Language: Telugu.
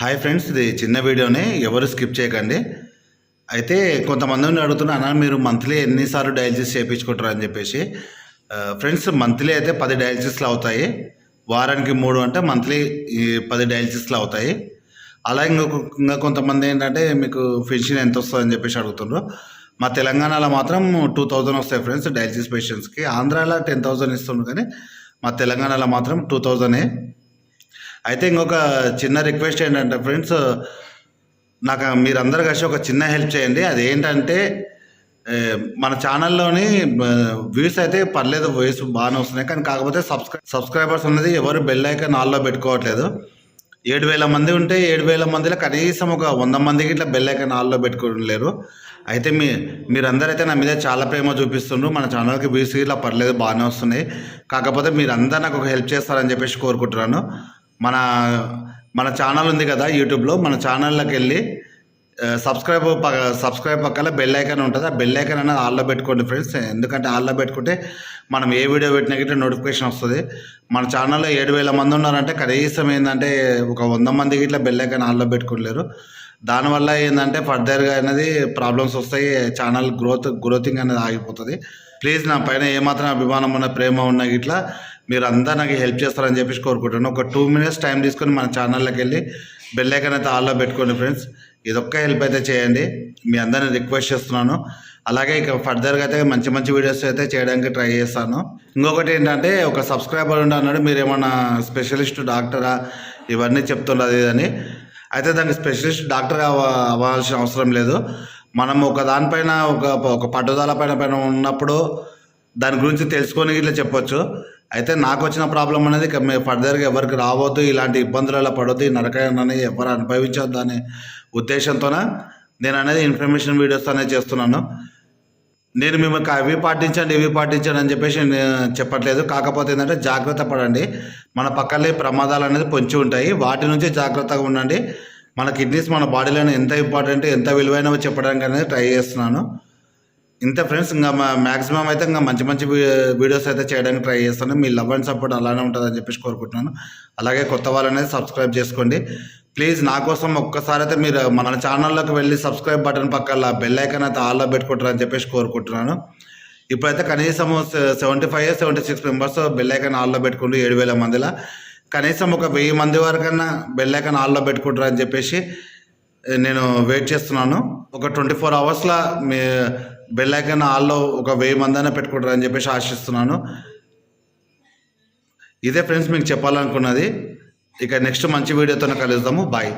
హాయ్ ఫ్రెండ్స్ ఇది చిన్న వీడియోనే ఎవరు స్కిప్ చేయకండి. అయితే కొంతమంది అడుగుతున్నా అన్న మీరు మంత్లీ ఎన్నిసార్లు డయాలసిస్ చేయించుకుంటారు? అని చెప్పేసి. ఫ్రెండ్స్ మంత్లీ అయితే పది డయాలసిస్లు అవుతాయి. వారానికి మూడు అంటే మంత్లీ ఈ పది డయాలసిస్లు అవుతాయి. అలా ఇంకొక ఇంకా కొంతమంది ఏంటంటే మీకు పెన్షన్ ఎంత వస్తుంది? అని చెప్పేసి అడుగుతున్నారు మా తెలంగాణలో మాత్రం టూ థౌజండ్ వస్తాయి ఫ్రెండ్స్ డయాలసిస్ పేషెంట్స్కి. ఆంధ్రాలో టెన్ థౌజండ్ ఇస్తున్నారు కానీ మా తెలంగాణలో మాత్రం టూ థౌజండే. అయితే ఇంకొక చిన్న రిక్వెస్ట్ ఏంటంటే ఫ్రెండ్స్ నాకు మీరందరూ కలిసి ఒక చిన్న హెల్ప్ చేయండి. అది ఏంటంటే మన ఛానల్లోని వ్యూస్ అయితే పర్లేదు వ్యూస్ బాగానే వస్తున్నాయి. కానీ కాకపోతే సబ్స్క్రై సబ్స్క్రైబర్స్ అనేది ఎవరు బెల్ ఐకాన్ ఆల్లో పెట్టుకోవట్లేదు. ఏడు వేల మంది ఉంటే ఏడు వేల మందిలో కనీసం ఒక వంద మందికి ఇట్లా బెల్ ఐకాన్ ఆల్లో పెట్టుకోలేరు అయితే మీ మీరందరైతే నా మీద చాలా ప్రేమ చూపిస్తుండ్రు. మన ఛానల్కి వ్యూస్ ఇట్లా పర్లేదు బాగానే వస్తున్నాయి. కాకపోతే మీరందరూ నాకు ఒక హెల్ప్ చేస్తారని చెప్పేసి కోరుకుంటున్నాను. మన మన ఛానల్ ఉంది కదా యూట్యూబ్లో మన ఛానల్లోకి వెళ్ళి సబ్స్క్రైబ్ సబ్స్క్రైబ్ పక్కన బెల్ ఐకాన్ ఉంటుంది. ఆ బెల్ ఐకాన్ అనేది ఆల్లో పెట్టుకోండి ఫ్రెండ్స్ ఎందుకంటే ఆల్లో పెట్టుకుంటే మనం ఏ వీడియో పెట్టినా గిట్ల నోటిఫికేషన్ వస్తుంది. మన ఛానల్లో ఏడు వేల మంది ఉన్నారంటే కనీసం ఏంటంటే ఒక వంద మందికి ఇట్లా బెల్ ఐకాన్ ఆల్లో పెట్టుకోలేరు దానివల్ల ఏంటంటే ఫర్దర్గా అనేది ప్రాబ్లమ్స్ వస్తాయి. ఛానల్ గ్రోత్ గ్రోతింగ్ అనేది ఆగిపోతుంది. ప్లీజ్ నా పైన ఏమాత్రం అభిమానం ఉన్న ప్రేమ ఉన్న ఇట్లా మీరు అందరూ నాకు హెల్ప్ చేస్తారని చెప్పేసి కోరుకుంటున్నాను. ఒక టూ మినిట్స్ టైం తీసుకొని మన ఛానల్లోకి వెళ్ళి బెల్ అయితే ఆల్లో పెట్టుకోండి ఫ్రెండ్స్ ఇదొక్క హెల్ప్ అయితే చేయండి. మీ అందరిని రిక్వెస్ట్ చేస్తున్నాను. అలాగే ఇక ఫర్దర్గా అయితే మంచి మంచి వీడియోస్ అయితే చేయడానికి ట్రై చేస్తాను. ఇంకొకటి ఏంటంటే ఒక సబ్స్క్రైబర్ ఉండి అన్నాడు మీరు ఏమన్నా స్పెషలిస్ట్ డాక్టరా ఇవన్నీ చెప్తున్నది అని. అయితే దానికి స్పెషలిస్ట్ డాక్టర్ అవ్వాల్సిన అవసరం లేదు. మనం ఒక దానిపైన ఒక ఒక పట్టుదల పైన పైన ఉన్నప్పుడు దాని గురించి తెలుసుకొని ఇట్లా చెప్పొచ్చు. అయితే నాకు వచ్చిన ప్రాబ్లం అనేది మేము ఫర్దర్గా ఎవరికి రావద్దు ఇలాంటి ఇబ్బందులలో పడవద్దు ఈ నరకాయనని ఎవరు అనుభవించొద్దు అనే ఉద్దేశంతోన నేను అనేది ఇన్ఫర్మేషన్ వీడియోస్ అనేది చేస్తున్నాను. నేను మిమ్మల్ని అవి పాటించండి ఇవి పాటించండి అని చెప్పేసి నేను చెప్పట్లేదు. కాకపోతే ఏంటంటే జాగ్రత్త పడండి. మన పక్కనే ప్రమాదాలు అనేది పొంచి ఉంటాయి. వాటి నుంచి జాగ్రత్తగా ఉండండి. మన కిడ్నీస్ మన బాడీలో ఎంత ఇంపార్టెంట్ ఎంత విలువైనవో చెప్పడానికి అనేది ట్రై చేస్తున్నాను. ఇంత ఫ్రెండ్స్ ఇంకా మ్యాక్సిమం అయితే ఇంకా మంచి మంచి వీడియోస్ అయితే చేయడానికి ట్రై చేస్తాను. మీ లవ్ అండ్ సపోర్ట్ అలానే ఉంటుందని చెప్పేసి కోరుకుంటున్నాను. అలాగే కొత్త వాళ్ళు అనేది సబ్స్క్రైబ్ చేసుకోండి. ప్లీజ్ నా కోసం ఒక్కసారి అయితే మీరు మన ఛానల్లోకి వెళ్ళి సబ్స్క్రైబ్ బటన్ పక్కల బెల్ ఐకన్ అయితే ఆల్లో పెట్టుకుంటారని చెప్పేసి కోరుకుంటున్నాను. ఇప్పుడైతే కనీసం seventy five seventy six members bell icon ఆల్లో పెట్టుకుంటూ ఏడు వేల మందిలో. కనీసం ఒక వెయ్యి మంది వరకన్నా బెల్ ఐకన్ ఆల్లో పెట్టుకుంటారని చెప్పేసి నేను వెయిట్ చేస్తున్నాను. ఒక ట్వంటీ ఫోర్ అవర్స్లో మీ బెల్ ఐకాన్ ఆల్లో ఒక వెయ్యి మందైనా పెట్టుకుంటారని చెప్పేసి ఆశిస్తున్నాను. ఇదే ఫ్రెండ్స్ మీకు చెప్పాలనుకున్నది. ఇక నెక్స్ట్ మంచి వీడియోతో కలుద్దాము. బాయ్